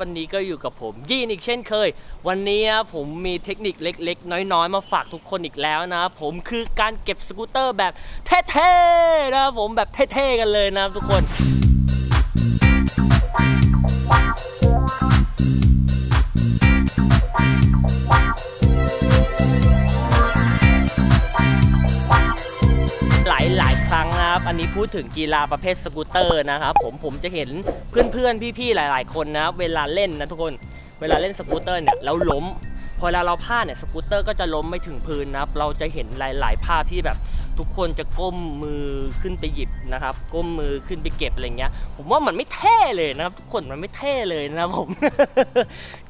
วันนี้ก็อยู่กับผมยีนอีกเช่นเคย วันนี้ผมมีเทคนิคเล็ก ๆ น้อย ๆ มาฝากทุกคนอีกแล้วนะผมคือการเก็บสกูตเตอร์แบบเท่ๆนะครับผมแบบเท่ๆกันเลยนะทุกคน ครั้งนะครับ อันนี้พูดถึงกีฬาประเภทสกูตเตอร์นะครับ ผมผมจะเห็นเพื่อนๆ พี่ๆ หลาย ๆ คนนะเวลาเล่นนะทุกคน เวลาเล่นสกูตเตอร์เนี่ยแล้วล้ม พอเวลาเราพลาดเนี่ยสกูตเตอร์ก็จะล้มไม่ถึงพื้นนะครับ เราจะเห็นหลาย ๆ ภาพที่แบบทุกคนจะก้มมือขึ้นไปหยิบนะครับ ก้มมือขึ้นไปเก็บอะไรเงี้ย ผมว่ามันไม่เท่เลยนะครับ ทุกคนมันไม่เท่เลยนะครับผม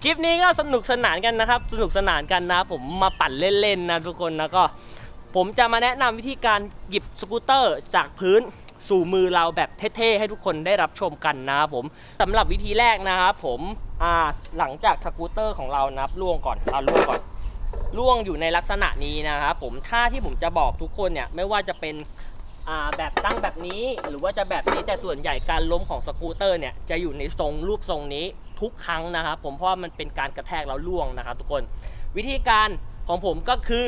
คลิปนี้ก็สนุกสนานกันนะครับ สนุกสนานกันนะ ผมมาปั่นเล่นๆนะทุกคนนะก็ ผมจะมาแนะนำวิธีการหยิบสกูตเตอร์จากพื้นสู่มือเราแบบเท่ๆ ให้ทุกคนได้รับชมกันนะครับผมสำหรับวิธีแรกนะครับผมอ่าหลังจากสกูตเตอร์ของเรานะครับล่วงก่อนเอาล่วงก่อนล่วงอยู่ในลักษณะนี้นะครับผมท่าที่ผมจะบอกทุกคนเนี่ยไม่ว่าจะเป็นแบบตั้งแบบนี้หรือว่าจะแบบนี้แต่ส่วนใหญ่การล้มของสกูตเตอร์เนี่ยจะอยู่ในทรงรูปทรงนี้ทุกครั้งนะครับผมเพราะว่ามันเป็นการกระแทกแล้วล่วงนะครับทุกคน วิธีการของผมก็คือ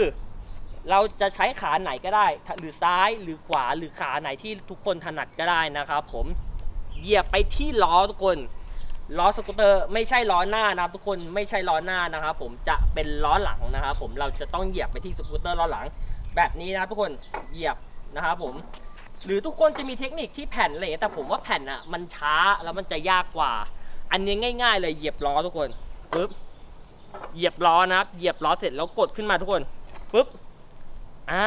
เราจะใช้ขาไหนก็ได้ หรือซ้ายหรือขวาหรือขาไหนที่ทุกคนถนัดก็ได้นะครับผมเหยียบไปที่ล้อทุกคนล้อสกูตเตอร์ไม่ใช่ล้อหน้านะครับทุกคนไม่ใช่ล้อหน้านะครับผมจะเป็นล้อหลังนะครับผมเราจะต้องเหยียบไปที่สกูตเตอร์ล้อหลัง แบบนี้นะทุกคนเหยียบนะครับผมหรือทุกคนจะมีเทคนิคที่แผ่นอะไรอย่างเงี้ยแต่ผมว่าแผ่นอะมันช้าแล้วมันจะยากกว่า อันนี้ง่าย ๆ เลยเหยียบล้อทุกคนปึ๊บเหยียบล้อนะครับเหยียบล้อเสร็จแล้วกดขึ้นมาทุกคนปึ๊บ อ่า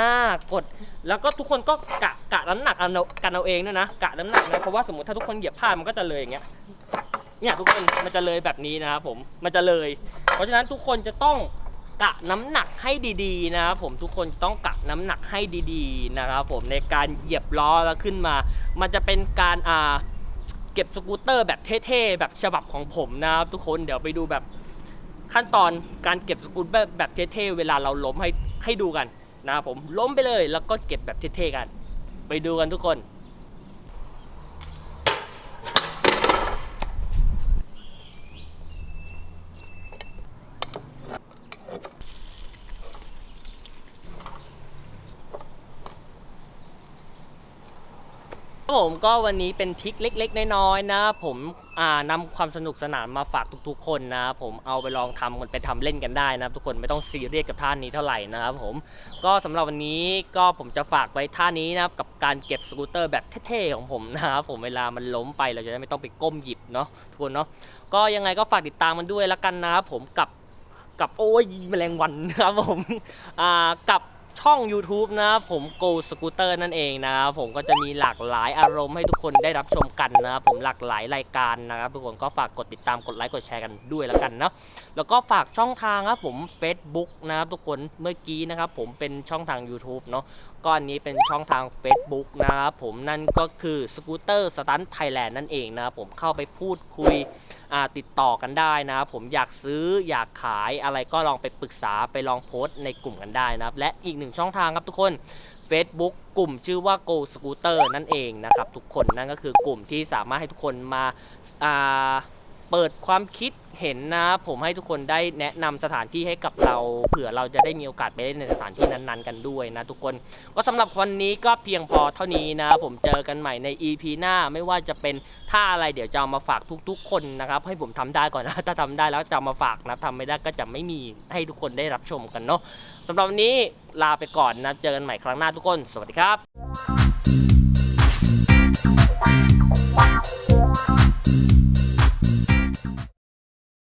กดแล้วก็ทุกคนก็กะกะน้ำหนักเอากันเอาเองด้วยนะกะน้ำหนักนะเพราะว่าสมมติถ้าทุกคนเหยียบพลาดมันก็จะเลยอย่างเงี้ยเนี่ยทุกคนมันจะเลยแบบนี้นะครับผมมันจะเลย เพราะฉะนั้นทุกคนจะต้องกะน้ำหนักให้ดีๆนะครับผมทุกคนจะต้องกะน้ำหนักให้ดีๆนะครับผมในการเหยียบล้อแล้วขึ้นมา มันจะเป็นการอ่าเก็บสกูตเตอร์แบบเท่ๆแบบฉบับของผมนะครับทุกคนเดี๋ยวไปดูแบบขั้นตอนการเก็บสกูตเตอร์แบบเท่ๆเวลาเราล้มให้ให้ดูกัน นะครับผมล้มไปเลยแล้วก็เก็บแบบเท่ๆกัน ไปดูกันทุกคน ครับผมก็วันนี้เป็นทริคเล็ก ๆ น้อยๆนะ ผมอ่านำความสนุกสนานมาฝากทุกๆ คนนะครับผมเอาไปลองทำกันไปทำเล่นกันได้นะทุกคนไม่ต้องซีเรียสกับท่านี้เท่าไหร่นะครับผมก็สำหรับวันนี้ก็ผมจะฝากไว้ท่านี้นะครับกับการเก็บสกูตเตอร์แบบเท่ๆของผมนะครับผมเวลามันล้มไปเราจะได้ไม่ต้องไปก้มหยิบเนาะทุกคนเนาะก็ยังไงก็ฝากติดตามมันด้วยล้วกันนะครับผมกับกับโอ้ยแมลงวันนะครับผมกับ ช่อง YouTube นะครับผม Go Scooter นั่นเองนะครับผมก็จะมีหลากหลายอารมณ์ให้ทุกคนได้รับชมกันนะครับผมหลากหลายรายการนะครับทุกคนก็ฝากกดติดตามกดไลค์กดแชร์กันด้วยแล้วกันเนาะแล้วก็ฝากช่องทางครับผม Facebook นะครับทุกคนเมื่อกี้นะครับผมเป็นช่องทาง YouTube เนาะก็อันนี้เป็นช่องทาง Facebook นะครับผมนั่นก็คือ Scooter Stunt Thailand นั่นเองนะครับผมเข้าไปพูดคุยติดต่อกันได้นะครับผมอยากซื้ออยากขายอะไรก็ลองไปปรึกษาไปลองโพสต์ในกลุ่มกันได้นะครับ และอีกหนึ่งช่องทางครับทุกคน Facebook กลุ่มชื่อว่า Go Scooter นั่นเองนะครับทุกคนนั่นก็คือกลุ่มที่สามารถให้ทุกคนมาอ่า เปิดความคิดเห็นนะครับผมให้ทุกคนได้แนะนำสถานที่ให้กับเรา เผื่อเราจะได้มีโอกาสไปเล่นในสถานที่นั้นๆกันด้วยนะทุกคน ก็สำหรับวันนี้ก็เพียงพอเท่านี้นะครับผมเจอกันใหม่ใน EP หน้าไม่ว่าจะเป็นท่าอะไรเดี๋ยวจะเอามาฝากทุก ๆ คนนะครับ ให้ผมทำได้ก่อนนะ ถ้าทำได้แล้วจะามาฝากนะทำไม่ได้ก็จะไม่มีให้ทุกคนได้รับชมกันเนาะสำหรับวันนี้ลาไปก่อนนะเจอกันใหม่ครั้งหน้าทุกคน สวัสดีครับ